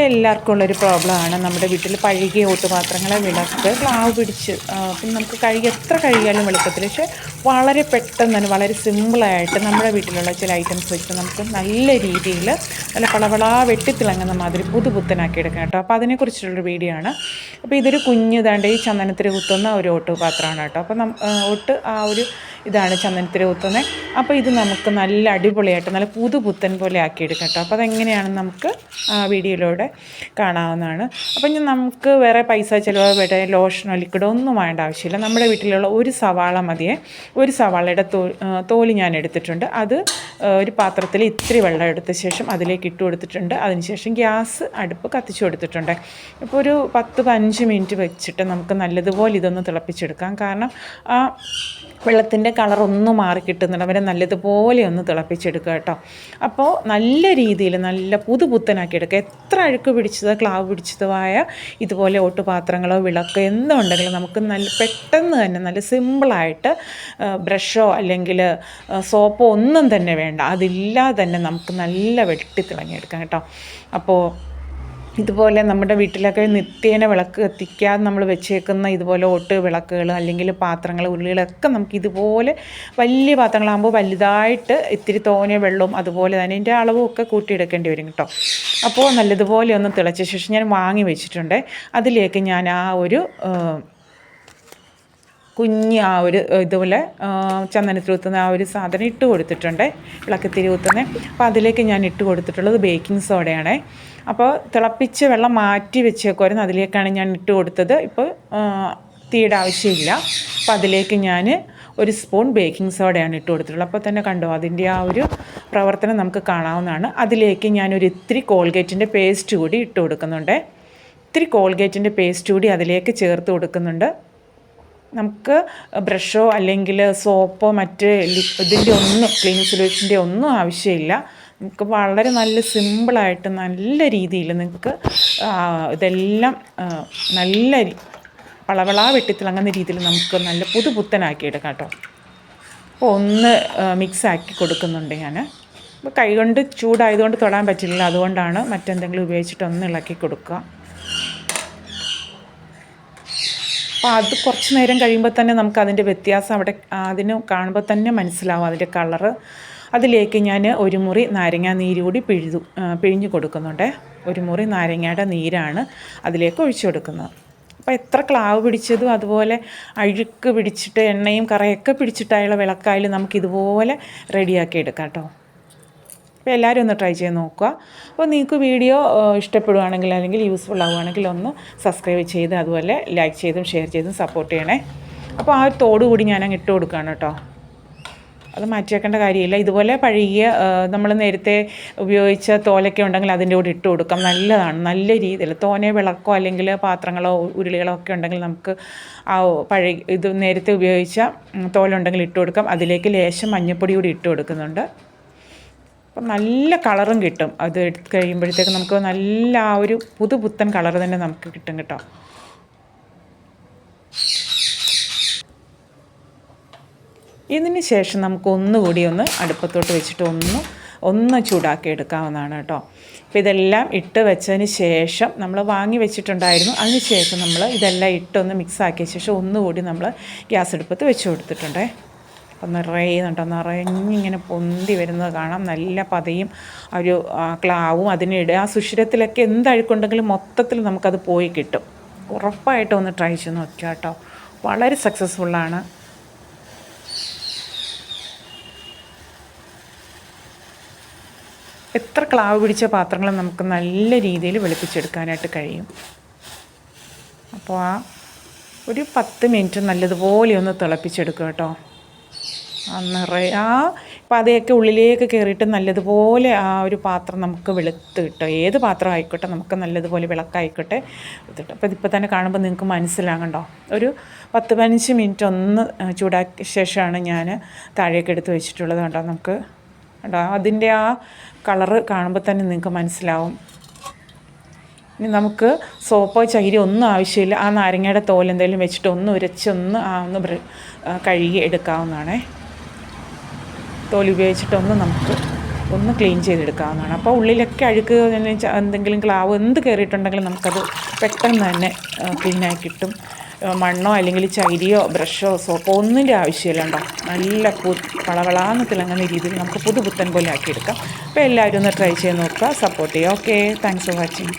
എല്ലാവർക്കും ഉള്ളൊരു പ്രോബ്ലമാണ്. നമ്മുടെ വീട്ടിൽ പഴകിയ ഓട്ടുപാത്രങ്ങളെ വിളക്ക് പ്ലാവ് പിടിച്ച് പിന്നെ നമുക്ക് കഴുകി എത്ര കഴുകിയാലും വെളുക്കത്തിൽ പക്ഷേ വളരെ പെട്ടെന്ന് തന്നെ വളരെ സിമ്പിളായിട്ട് നമ്മുടെ വീട്ടിലുള്ള ചില ഐറ്റംസ് വെച്ച് നമുക്ക് നല്ല രീതിയിൽ നല്ല പളവളാ വെട്ടിത്തിളങ്ങുന്ന മാതിരി പുതുപുത്തനാക്കി എടുക്കാം കേട്ടോ. അപ്പോൾ അതിനെക്കുറിച്ചുള്ളൊരു വീഡിയോ ആണ്. അപ്പോൾ ഇതൊരു കുഞ്ഞ് ഇതാണ്ട് ഈ ചന്ദനത്തിരി കുത്തുന്ന ഒരു ഓട്ടുപാത്രമാണ് കേട്ടോ. അപ്പോൾ ഒട്ട് ആ ഒരു ഇതാണ് ചന്ദനത്തിരി കുത്തുന്നത് അപ്പോൾ ഇത് നമുക്ക് നല്ല അടിപൊളിയായിട്ട് നല്ല പുതുപുത്തൻ പോലെ ആക്കിയെടുക്കാം കേട്ടോ. അപ്പോൾ അതെങ്ങനെയാണെന്ന് നമുക്ക് ആ വീഡിയോയിലൂടെ കാണാവുന്നതാണ്. അപ്പം നമുക്ക് വേറെ പൈസ ചിലവ് വേറെ ലോഷനോ ലിക്വിഡോ ഒന്നും വേണ്ട ആവശ്യമില്ല. നമ്മുടെ വീട്ടിലുള്ള ഒരു സവാള മതിയെ. ഒരു സവാളയുടെ തോ തോൽ ഞാൻ എടുത്തിട്ടുണ്ട്. അത് ഒരു പാത്രത്തിൽ ഇത്തിരി വെള്ളം എടുത്ത ശേഷം അതിലേക്ക് ഇട്ട് കൊടുത്തിട്ടുണ്ട്. അതിനുശേഷം ഗ്യാസ് അടുപ്പ് കത്തിച്ചു കൊടുത്തിട്ടുണ്ട്. ഇപ്പോൾ ഒരു പത്ത് പതിനഞ്ച് മിനിറ്റ് വെച്ചിട്ട് നമുക്ക് നല്ലതുപോലെ ഇതൊന്ന് തിളപ്പിച്ചെടുക്കാം. കാരണം ആ വെള്ളത്തിന്റെ കളർ ഒന്ന് മാറി കിട്ടുന്നുണ്ട്. അവരെ നല്ലതുപോലെ ഒന്ന് തിളപ്പിച്ചെടുക്കുക കേട്ടോ. അപ്പോൾ നല്ല രീതിയിൽ നല്ല പുതുപുത്തനാക്കി എടുക്കുക എത്ര അഴുക്ക് പിടിച്ചതോ ക്ലാവ് പിടിച്ചതോ ആയ ഇതുപോലെ ഓട്ടുപാത്രങ്ങളോ വിളക്കോ എന്തുണ്ടെങ്കിലും നമുക്ക് നല്ല പെട്ടെന്ന് തന്നെ നല്ല സിമ്പിളായിട്ട് ബ്രഷോ അല്ലെങ്കിൽ സോപ്പോ ഒന്നും തന്നെ വേണ്ട. അതില്ലാതെ തന്നെ നമുക്ക് നല്ല വെട്ടി തിളങ്ങിയെടുക്കാം കേട്ടോ. അപ്പോൾ ഇതുപോലെ നമ്മുടെ വീട്ടിലൊക്കെ നിത്യേന വിളക്ക് കത്തിക്കാതെ നമ്മൾ വെച്ചേക്കുന്ന ഇതുപോലെ ഓട്ട് വിളക്കുകൾ അല്ലെങ്കിൽ പാത്രങ്ങൾ ഉരുളികളൊക്കെ നമുക്ക് ഇതുപോലെ വലിയ പാത്രങ്ങളാകുമ്പോൾ വലുതായിട്ട് ഇത്തിരി തോനെ വെള്ളവും അതുപോലെ തന്നെ ഇതിന്റെ അളവും ഒക്കെ കൂട്ടിയെടുക്കേണ്ടി വരും കേട്ടോ. അപ്പോൾ നല്ലതുപോലെ ഒന്ന് തിളച്ച ശേഷം ഞാൻ വാങ്ങി വെച്ചിട്ടുണ്ട്. അതിലേക്ക് ഞാൻ ആ ഒരു കുഞ്ഞ് ആ ഒരു ഇതുപോലെ ചന്ദനത്തിൽ കുത്തുന്ന ആ ഒരു സാധനം ഇട്ട് കൊടുത്തിട്ടുണ്ട്. വിളക്കത്തിരി കുത്തുന്നത് അപ്പോൾ അതിലേക്ക് ഞാൻ ഇട്ട് കൊടുത്തിട്ടുള്ളത് ബേക്കിംഗ് സോഡയാണ്. അപ്പോൾ തിളപ്പിച്ച് വെള്ളം മാറ്റി വെച്ചേക്കുമായിരുന്നു അതിലേക്കാണ് ഞാൻ ഇട്ട് കൊടുത്തത്. ഇപ്പോൾ തീയുടെ ആവശ്യമില്ല. അപ്പോൾ അതിലേക്ക് ഞാൻ ഒരു സ്പൂൺ ബേക്കിംഗ് സോഡയാണ് ഇട്ട് കൊടുത്തിട്ടുള്ളത്. അപ്പോൾ തന്നെ കണ്ടോ അതിന്റെ ആ ഒരു പ്രവർത്തനം നമുക്ക് കാണാവുന്നതാണ്. അതിലേക്ക് ഞാനൊരു ഇത്തിരി കോൾഗേറ്റിന്റെ പേസ്റ്റ് കൂടി ഇട്ട് കൊടുക്കുന്നുണ്ട്. ഇത്തിരി കോൾഗേറ്റിന്റെ പേസ്റ്റ് കൂടി അതിലേക്ക് ചേർത്ത് കൊടുക്കുന്നുണ്ട്. നമുക്ക് ബ്രഷോ അല്ലെങ്കിൽ സോപ്പോ മറ്റ് ഇതിന്റെ ഒന്നും ക്ലീൻ സൊല്യൂഷന്റെ ഒന്നും ആവശ്യമില്ല. നമുക്ക് വളരെ നല്ല സിമ്പിളായിട്ട് നല്ല രീതിയിൽ നിങ്ങൾക്ക് ഇതെല്ലാം നല്ല വളവളാ വെട്ടിത്തിളങ്ങുന്ന രീതിയിൽ നമുക്ക് നല്ല പുതുപുത്തനാക്കി എടുക്കാം കേട്ടോ. അപ്പോൾ ഒന്ന് മിക്സ് ആക്കി കൊടുക്കുന്നുണ്ട് ഞാൻ അപ്പോൾ കൈകൊണ്ട് ചൂടായതുകൊണ്ട് തൊടാൻ പറ്റില്ല. അതുകൊണ്ടാണ് മറ്റെന്തെങ്കിലും ഉപയോഗിച്ചിട്ട് ഒന്ന് ഇളക്കി കൊടുക്കുക. അപ്പോൾ അത് കുറച്ച് നേരം കഴിയുമ്പോൾ തന്നെ നമുക്ക് അതിന്റെ വ്യത്യാസം അവിടെ അതിന് കാണുമ്പോൾ തന്നെ മനസ്സിലാവും അതിന്റെ കളറ്. അതിലേക്ക് ഞാൻ ഒരു മുറി നാരങ്ങ നീര് കൂടി പിഴുതു പിഴിഞ്ഞു കൊടുക്കുന്നുണ്ട്. ഒരു മുറി നാരങ്ങയുടെ നീരാണ് അതിലേക്ക് ഒഴിച്ചു കൊടുക്കുന്നത്. അപ്പോൾ എത്ര ക്ലാവ് പിടിച്ചതും അതുപോലെ അഴുക്ക് പിടിച്ചിട്ട് എണ്ണയും കറയൊക്കെ പിടിച്ചിട്ടായുള്ള വിളക്കായാലും നമുക്കിതുപോലെ റെഡിയാക്കി എടുക്കാം കേട്ടോ. അപ്പോൾ എല്ലാവരും ഒന്ന് ട്രൈ ചെയ്ത് നോക്കുക. അപ്പോൾ നിങ്ങൾക്ക് വീഡിയോ ഇഷ്ടപ്പെടുകയാണെങ്കിൽ അല്ലെങ്കിൽ യൂസ്ഫുൾ ആവുകയാണെങ്കിൽ ഒന്ന് സബ്സ്ക്രൈബ് ചെയ്ത് അതുപോലെ ലൈക്ക് ചെയ്തും ഷെയർ ചെയ്തും സപ്പോർട്ട് ചെയ്യണേ. അപ്പോൾ ആ ഒരു തോട് കൂടി ഞാൻ അങ്ങ് ഇട്ട് കൊടുക്കുകയാണ് കേട്ടോ. അത് മാറ്റിയേക്കേണ്ട കാര്യമില്ല. ഇതുപോലെ പഴകിയ നമ്മൾ നേരത്തെ ഉപയോഗിച്ച തോലൊക്കെ ഉണ്ടെങ്കിൽ അതിന്റെ കൂടെ ഇട്ട് കൊടുക്കാം. നല്ലതാണ്. നല്ല രീതിയിൽ. തോനെ വിളക്കോ അല്ലെങ്കിൽ പാത്രങ്ങളോ ഉരുളികളോ ഒക്കെ ഉണ്ടെങ്കിൽ നമുക്ക് ആ പഴകി ഇത് നേരത്തെ ഉപയോഗിച്ച തോലുണ്ടെങ്കിൽ ഇട്ട് കൊടുക്കാം. അതിലേക്ക് ലേശം മഞ്ഞൾപ്പൊടി കൂടി ഇട്ട് കൊടുക്കുന്നുണ്ട്. അപ്പം നല്ല കളറും കിട്ടും. അത് എടുത്ത് കഴിയുമ്പോഴത്തേക്ക് നമുക്ക് നല്ല ആ ഒരു പുതുപുത്തൻ കളർ തന്നെ നമുക്ക് കിട്ടും കേട്ടോ. ഇതിന് ശേഷം നമുക്ക് ഒന്നുകൂടി ഒന്ന് അടുപ്പത്തോട്ട് വെച്ചിട്ട് ഒന്ന് ഒന്ന് ചൂടാക്കി എടുക്കാവുന്നതാണ് കേട്ടോ. അപ്പോൾ ഇതെല്ലാം ഇട്ട് വെച്ചതിന് ശേഷം നമ്മൾ വാങ്ങി വെച്ചിട്ടുണ്ടായിരുന്നു. അതിന് ശേഷം നമ്മൾ ഇതെല്ലാം ഇട്ടൊന്ന് മിക്സ് ആക്കിയ ശേഷം ഒന്നുകൂടി നമ്മൾ ഗ്യാസ് അടുപ്പത്ത് വെച്ച് കൊടുത്തിട്ടുണ്ടേ. അപ്പം നിറയുന്നുണ്ടോ. നിറഞ്ഞിങ്ങനെ പൊന്തി വരുന്നത് കാണാം. നല്ല പതയും ഒരു ക്ലാവും അതിനിടെ ആ സുഷിരത്തിലൊക്കെ എന്തഴുക്കുണ്ടെങ്കിലും മൊത്തത്തിൽ നമുക്കത് പോയി കിട്ടും. ഉറപ്പായിട്ടും ഒന്ന് ട്രൈ ചെയ്ത് നോക്കുക കേട്ടോ വളരെ സക്സസ്ഫുള്ളാണ് എത്ര ക്ലാവ് പിടിച്ച പാത്രങ്ങളും നമുക്ക് നല്ല രീതിയിൽ വെളുപ്പിച്ചെടുക്കാനായിട്ട് കഴിയും. അപ്പോൾ ആ ഒരു പത്ത് മിനിറ്റ് നല്ലതുപോലെ ഒന്ന് തിളപ്പിച്ചെടുക്കുക കേട്ടോ നിറയെ. ആ പതയൊക്കെ ഉള്ളിലേക്ക് കയറിയിട്ട് നല്ലതുപോലെ ആ ഒരു പാത്രം നമുക്ക് വെളുത്ത് കിട്ടും. ഏത് പാത്രം ആയിക്കോട്ടെ നമുക്ക് നല്ലതുപോലെ വിളക്കായിക്കോട്ടെ ഇതിട്ട് അപ്പോൾ ഇതിപ്പോൾ തന്നെ കാണുമ്പോൾ നിങ്ങൾക്ക് മനസ്സിലാകണ്ടോ ഒരു പത്ത് പതിനഞ്ച് മിനിറ്റ് ഒന്ന് ചൂടാക്കിയ ശേഷമാണ് ഞാൻ താഴേക്ക് എടുത്ത് വെച്ചിട്ടുള്ളത് കണ്ടോ നമുക്ക്? കണ്ടോ? അതിന്റെ ആ കളറ് കാണുമ്പോൾ തന്നെ നിങ്ങൾക്ക് മനസ്സിലാവും. ഇനി നമുക്ക് സോപ്പോ ചകിരി ഒന്നും ആവശ്യമില്ല. ആ നാരങ്ങയുടെ തോൽ എന്തെങ്കിലും വെച്ചിട്ട് ഒന്ന് ഉരച്ചൊന്ന് ആ ഒന്ന് കഴുകി എടുക്കാവുന്നതാണേ. തോൽ ഉപയോഗിച്ചിട്ടൊന്ന് നമുക്ക് ഒന്ന് ക്ലീൻ ചെയ്തെടുക്കാവുന്നതാണ്. അപ്പോൾ ഉള്ളിലൊക്കെ അഴുക്ക് എന്തെങ്കിലും ക്ലാവ് എന്ത് കയറിയിട്ടുണ്ടെങ്കിലും നമുക്കത് പെട്ടെന്ന് തന്നെ ക്ലീനായി കിട്ടും. മണ്ണോ അല്ലെങ്കിൽ ചകിരിയോ ബ്രഷോ സോപ്പോ ഒന്നിന്റെ ആവശ്യമില്ല ഉണ്ടോ നല്ല പു വളവളാന്ന് തിളങ്ങുന്ന രീതിയിൽ നമുക്ക് പുതുപുത്തൻ പോലെ ആക്കിയെടുക്കാം. അപ്പോൾ എല്ലാവരും ഒന്ന് ട്രൈ ചെയ്ത് നോക്കുക സപ്പോർട്ട് ചെയ്യുക. Okay thanks for watching